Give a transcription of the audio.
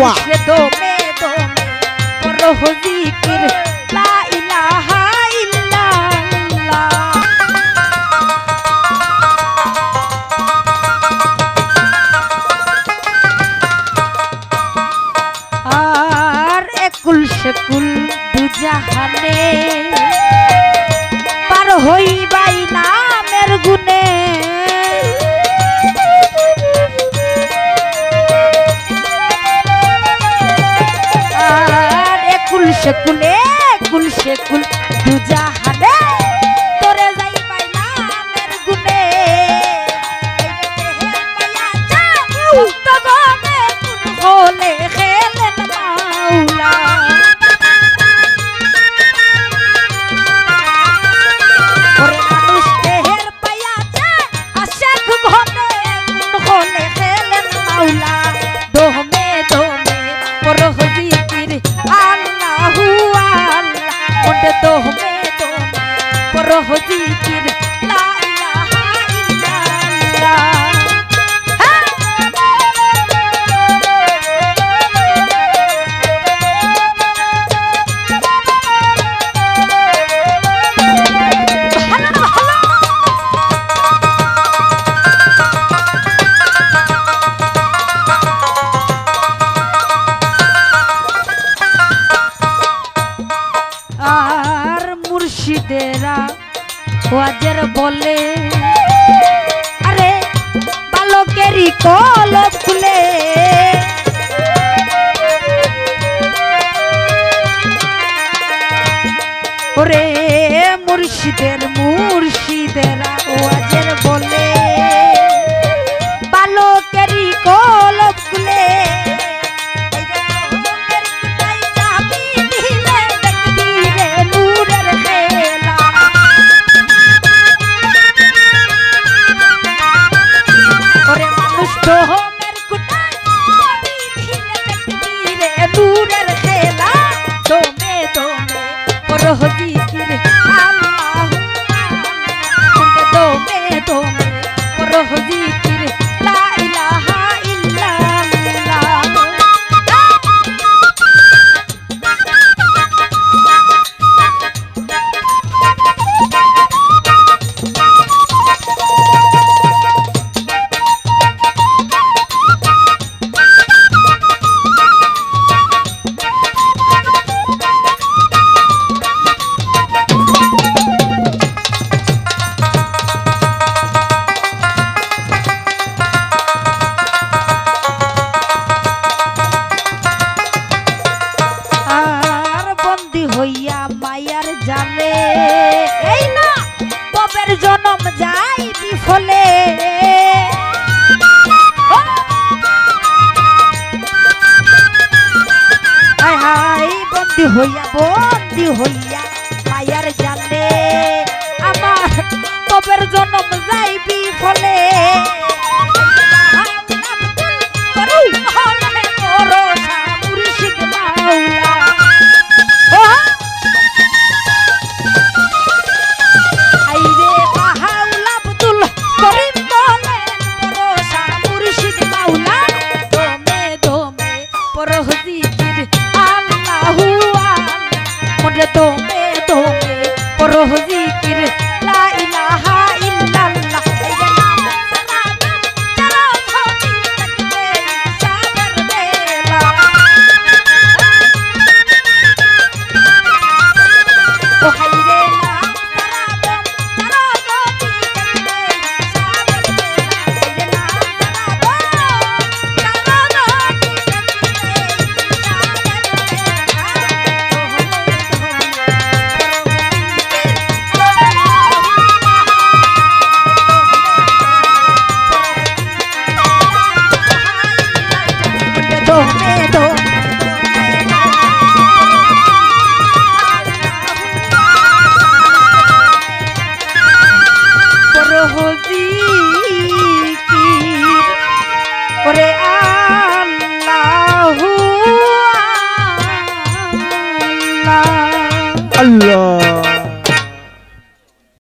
वाह ये दो में আর একুল সেকুল দু জাহানে পার হইবাই নামের গুণে। la. ওরে মুর্শিদের মুর্শিদের আওয়াজের বলে